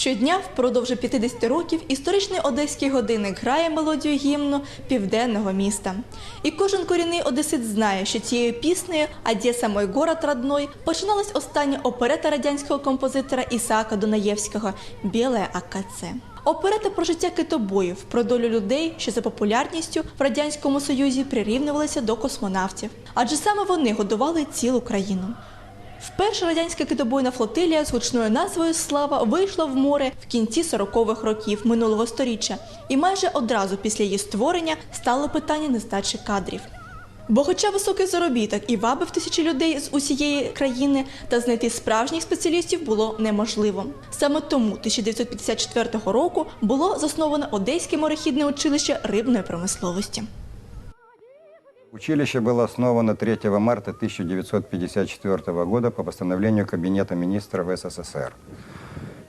Щодня впродовж 50 років історичний одеський годинник грає мелодію гімну південного міста. І кожен корінний одесит знає, що цією піснею «Одеса мой город родной» починалась остання оперета радянського композитора Ісаака Дунаєвського «Біле АКЦ». Оперета про життя китобоїв, про долю людей, що за популярністю в радянському союзі прирівнювалися до космонавтів, адже саме вони годували цілу країну. Вперше радянська китобойна флотилія з гучною назвою Слава вийшла в море в кінці 40-х років минулого століття, і майже одразу після її створення стало питання нестачі кадрів. Бо, хоча високий заробіток і вабив тисячі людей з усієї країни, та знайти справжніх спеціалістів було неможливо. Саме тому 1954 року було засновано Одеське морехідне училище рибної промисловості. Училище было основано 3 марта 1954 года по постановлению Кабинета министров СССР.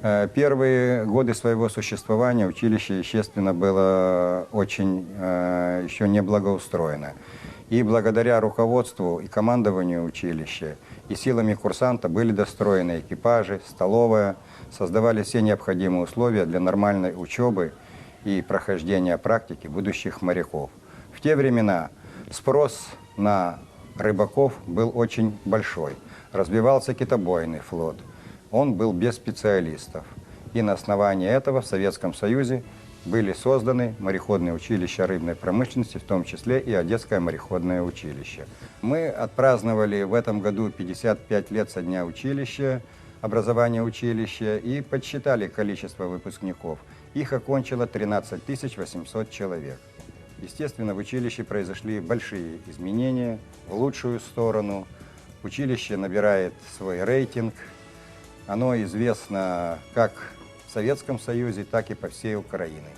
Э, Первые годы своего существования училище, естественно, было очень э, еще не благоустроено. И благодаря руководству и командованию училища и силами курсанта были достроены экипажи, столовая, создавали все необходимые условия для нормальной учебы и прохождения практики будущих моряков. В те времена спрос на рыбаков был очень большой. Развивался китобойный флот. Он был без специалистов. И на основании этого в Советском Союзе были созданы мореходные училища рыбной промышленности, в том числе и Одесское мореходное училище. Мы отпраздновали в этом году 55 лет со дня училища, образования училища и подсчитали количество выпускников. Их окончило 13 800 человек. Естественно, в училище произошли большие изменения в лучшую сторону. Училище набирает свой рейтинг. Оно известно как в Советском Союзе, так и по всей Украине.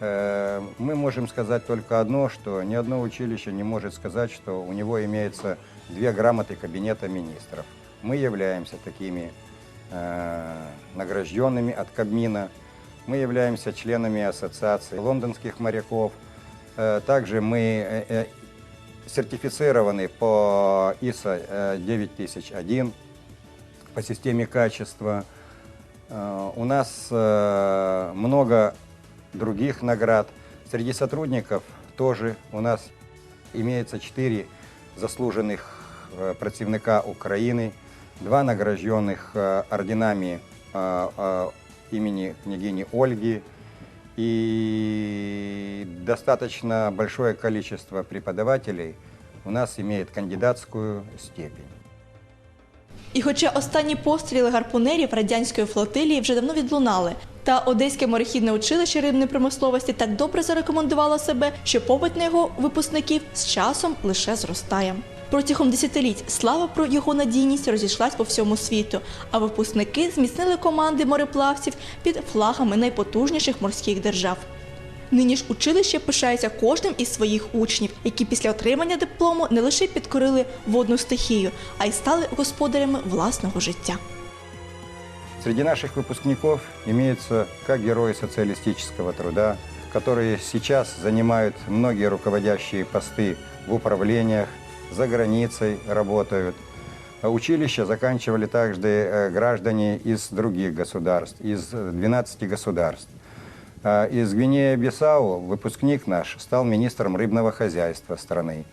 Э, Мы можем сказать только одно, что ни одно училище не может сказать, что у него имеется две грамоты Кабинета министров. Мы являемся такими э, награжденными от Кабмина. Мы являемся членами Ассоциации лондонских моряков. Э, Также мы э, э, сертифицированы по ISO э, 9001 по системе качества. У нас много других наград. Среди сотрудников тоже у нас имеется четыре заслуженных противника Украины, два награжденных орденами имени княгини Ольги и достаточно большое количество преподавателей у нас имеет кандидатскую степень. І хоча останні постріли гарпунерів радянської флотилії вже давно відлунали, та Одеське морехідне училище рибної промисловості так добре зарекомендувало себе, що попит на його випускників з часом лише зростає. Протягом десятиліть слава про його надійність розійшлась по всьому світу, а випускники зміцнили команди мореплавців під флагами найпотужніших морських держав. Нині ж училище пишається кожним із своїх учнів, які після отримання диплому не лише підкорили водну стихію, а й стали господарями власного життя. Среди наших выпускников имеются как герои социалистического труда, которые сейчас занимают многие руководящие посты в управлениях, за границей работают. А Училище заканчивали также э, граждане из других государств, из э, 12 государств. А Из Гвинеи-Бисау выпускник наш стал министром рыбного хозяйства страны.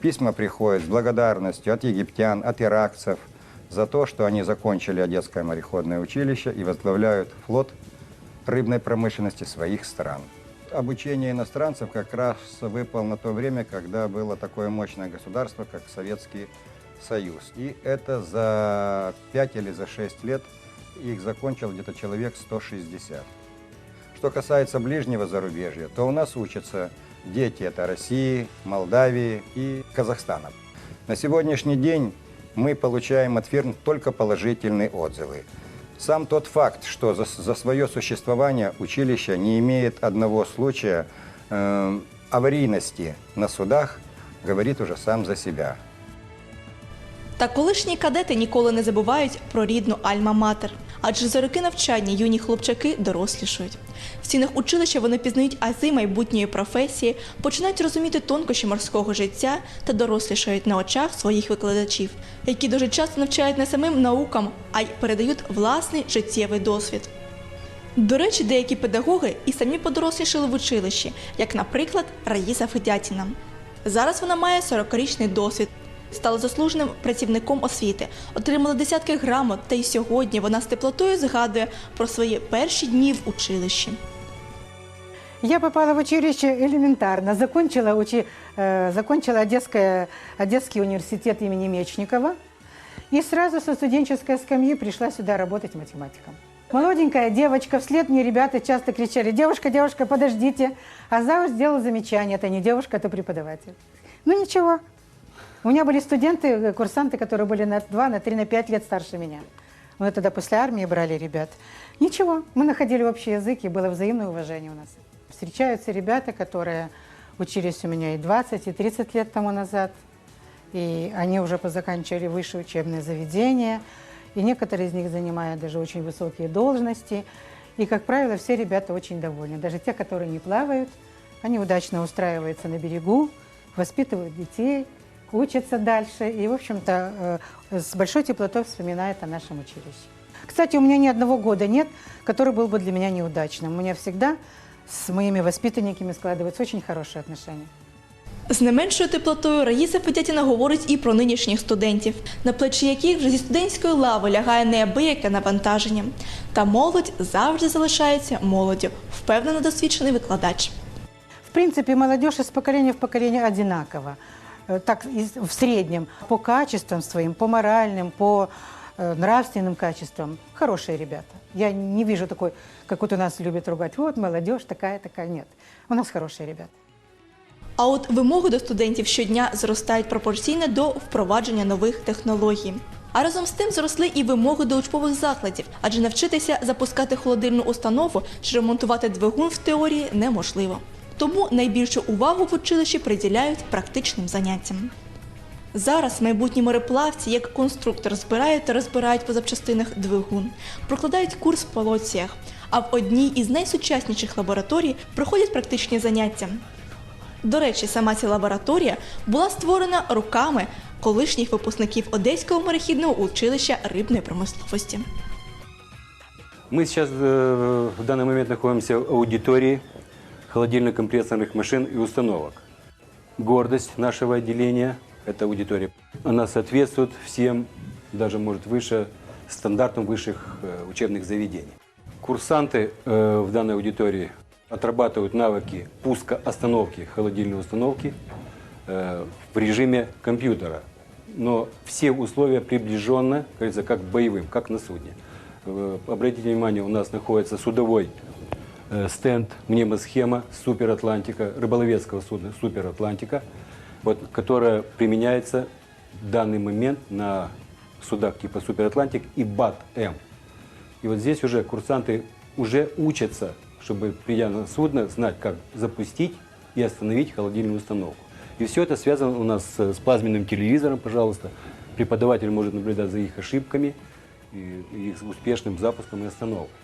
Письма приходят с благодарностью от египтян, от иракцев за то, что они закончили Одесское мореходное училище и возглавляют флот рыбной промышленности своих стран. Обучение иностранцев как раз выпало на то время, когда было такое мощное государство, как Советский Союз. И это за 5 или за 6 лет их закончил где-то человек 160. Что касается ближнего зарубежья, то у нас учатся дети это России, Молдавии и Казахстана. На сегодняшний день мы получаем от фирм только положительные отзывы. Сам тот факт, что за, за свое существование училище не имеет одного случая э, аварийности на судах, говорит уже сам за себя. Та колишні кадети ніколи не забувають про рідну Альма-Матер. Адже за роки навчання юні хлопчаки дорослішають. В стінах училища вони пізнають ази майбутньої професії, починають розуміти тонкощі морського життя та дорослішають на очах своїх викладачів, які дуже часто навчають не самим наукам, а й передають власний життєвий досвід. До речі, деякі педагоги і самі подорослішали в училищі, як, наприклад, Раїса Федятіна. Зараз вона має 40-річний досвід Стала заслуженим працівником освіти, отримала десятки грамот, та й сьогодні вона з теплотою згадує про свої перші дні в училищі. Я попала в училище элементарно. Закончила, учи, э, закончила Одесское, Одесский университет имени Мечникова. И сразу со студенческой скамьи пришла сюда работать математиком. Молоденькая девочка, вслед мне ребята часто кричали, девушка, девушка, подождите. А Заур сделал замечание, это не девушка, это преподаватель. Ну ничего. У меня были студенты, э, курсанты, которые были на 2, на 3, на 5 лет старше меня. Мы тогда после армии брали ребят. Ничего, мы находили общий язык, и было взаимное уважение у нас. Встречаются ребята, которые учились у меня и 20, и 30 лет тому назад. И они уже позаканчивали высшее учебное заведение. И некоторые из них занимают даже очень высокие должности. И, как правило, все ребята очень довольны. Даже те, которые не плавают, они удачно устраиваются на берегу, воспитывают детей, учатся дальше. И, в общем-то, э, с большой теплотой вспоминают о нашем училище. Кстати, у меня ни одного года нет, который был бы для меня неудачным. У меня всегда с моими воспитанниками складываются очень хорошие отношения. З не меншою теплотою Раїса Федятіна говорить і про нинішніх студентів, на плечі яких вже зі студентської лави лягає неабияке навантаження. Та молодь завжди залишається молоддю, впевнено досвідчений викладач. В принципе, молодежь из поколения в поколение одинакова. Э, Так, из- в среднем, по качествам своим, по моральным, по э, нравственным качествам. Хорошие ребята. Я не вижу такой, как вот у нас любят ругать, вот молодежь такая, такая. Нет, у нас хорошие ребята. А от вимоги до студентів щодня зростають пропорційно до впровадження нових технологій. А разом з тим зросли і вимоги до учбових закладів, адже навчитися запускати холодильну установу чи ремонтувати двигун в теорії неможливо. Тому найбільшу увагу в училищі приділяють практичним заняттям. Зараз майбутні мореплавці як конструктор збирають та розбирають по запчастинах двигун, прокладають курс в полоціях, а в одній із найсучасніших лабораторій проходять практичні заняття. До речі, сама ця лабораторія була створена руками колишніх випускників Одеського морехідного училища рибної промисловості. Мы сейчас э, в данный момент находимся в аудитории Холодильно-компрессорных машин и установок. Гордость нашего отделения – это аудитория. Она соответствует всем, даже может выше, стандартам высших э, учебных заведений. Курсанты э, в данной аудитории отрабатывают навыки пуска остановки холодильной установки э, в режиме компьютера. Но все условия приближенно, говорится, как боевым, как на судне. Обратите внимание, у нас находится судовой стенд, мнемосхема Супер Атлантика, рыболовецкого судна Супер Атлантика, вот, которая применяется в данный момент на судах типа Супер Атлантик и БАТ-М. И вот здесь уже курсанты уже учатся, чтобы, придя на судно, знать, как запустить и остановить холодильную установку. И все это связано у нас с, плазменным телевизором, пожалуйста. Преподаватель может наблюдать за их ошибками и их успешным запуском и остановкой.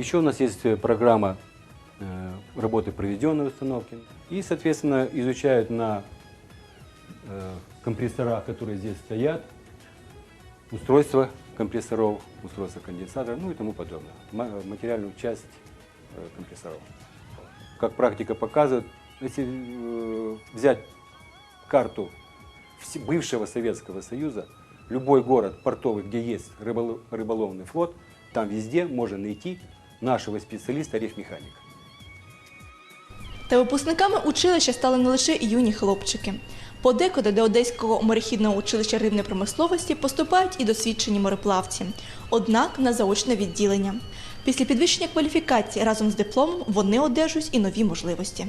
Еще у нас есть э, программа э, работы проведенной установки. И, соответственно, изучают на э, компрессорах, которые здесь стоят, устройство компрессоров, устройство конденсатора, ну и тому подобное. Ма- Материальную часть компрессоров. Как практика показывает, если взять карту бывшего Советского Союза, любой город портовый, где есть рыболо- рыболовный флот, там везде можно найти нашего специалиста-рефмеханика. Та випускниками училища стали не лише юні хлопчики. Подекуди до Одеського морехідного училища рибної промисловості поступають і досвідчені мореплавці, однак на заочне відділення. Після підвищення кваліфікації разом з дипломом вони одержують і нові можливості.